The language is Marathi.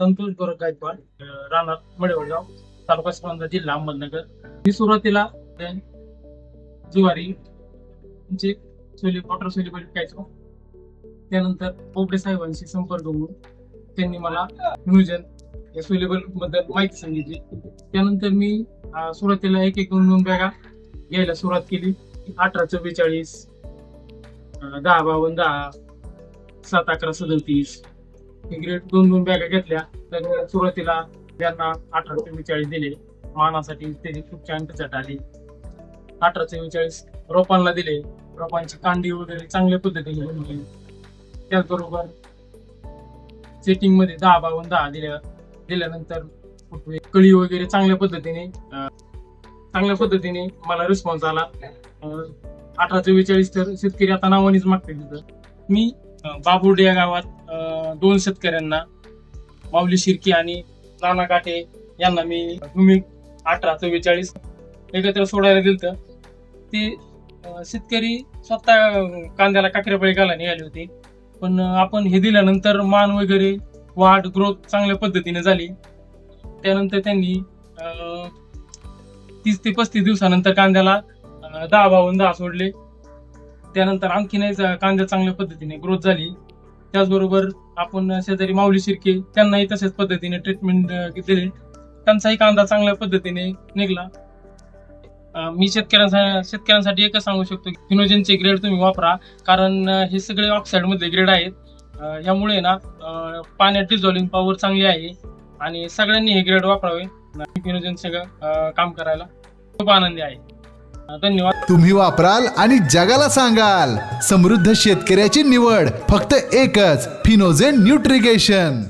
संतोष गोरख गायकवाड राहणार मडेवडगाव तालुका स्पर्धा जिल्हा अहमदनगर. मी सुरुवातीला जुवारी ज्वारी म्हणजे सोली वॉटर सोलीबल विकायचो त्यानंतर पोपडे साहेबांशी संपर्क होऊन त्यांनी मला नियोजन या सोलेबलबद्दल माहिती सांगितली. त्यानंतर मी सुरुवातीला एक एक दोन दोन बॅगा घ्यायला सुरुवात केली. अठरा चव्वेचाळीस दहा बावन्न दहा सात अकरा सदतीस. ग्रेड दोन दोन बॅगा घेतल्या तर सुरुवातीला त्यांना अठरा चव्वेचाळीस दिले. मानासाठी त्याची खूप छान रिझल्ट आली. अठरा चव्वेचाळीस रोपांना दिले. रोपांची कांडी वगैरे चांगल्या पद्धतीने बनवली. त्याचबरोबर सेटिंगमध्ये दहा बावन्न दहा दिल्या. दिल्यानंतर कळी वगैरे चांगल्या पद्धतीने चांगल्या पद्धतीने मला रिस्पॉन्स आला. अं, अठरा चव्वेचाळीस तर शेतकरी आता नावानेच मागते तिथं. मी बाबुर्डे या गावात दोन शेतकऱ्यांना माऊली शिर्की आणि नाना काटे यांना मी भूमी अठरा चव्वेचाळीस एकत्र सोडायला दिलं ते शेतकरी स्वतः कांद्याला काकरेपळी घाला निघाली होते. पण आपण हे दिल्यानंतर मान वगैरे वाढ ग्रोथ चांगल्या पद्धतीने झाली. त्यानंतर त्यांनी तीस ते पस्तीस दिवसानंतर कांद्याला दहा बावन्न दहा सोडले. त्यानंतर आणखीन कांदा चांगल्या पद्धतीने ग्रोथ झाली. त्याचबरोबर आपण शेजारी माऊली शिर्के त्यांनाही तशाच पद्धतीने ट्रीटमेंट दिले. त्यांचाही कांदा चांगल्या पद्धतीने निघला. मी शेतकऱ्यांसाठी शेतकऱ्यांसाठी एकच सांगू शकतो की फिनोजनचे ग्रेड तुम्ही वापरा कारण हे सगळे ऑक्साईडमधले ग्रेड आहेत. ह्यामुळे यामुळे ना पाण्यात डिझॉल्विंग पॉवर चांगली आहे आणि सगळ्यांनी हे ग्रेड वापरावे. फिनोजन सगळं काम करायला खूप आनंदी आहे. धन्यवाद. तुम्ही वापराल आणि जगाला सांगाल. समृद्ध शेतकऱ्याची निवड फक्त एकच फिनोजेन न्यूट्रिगेशन.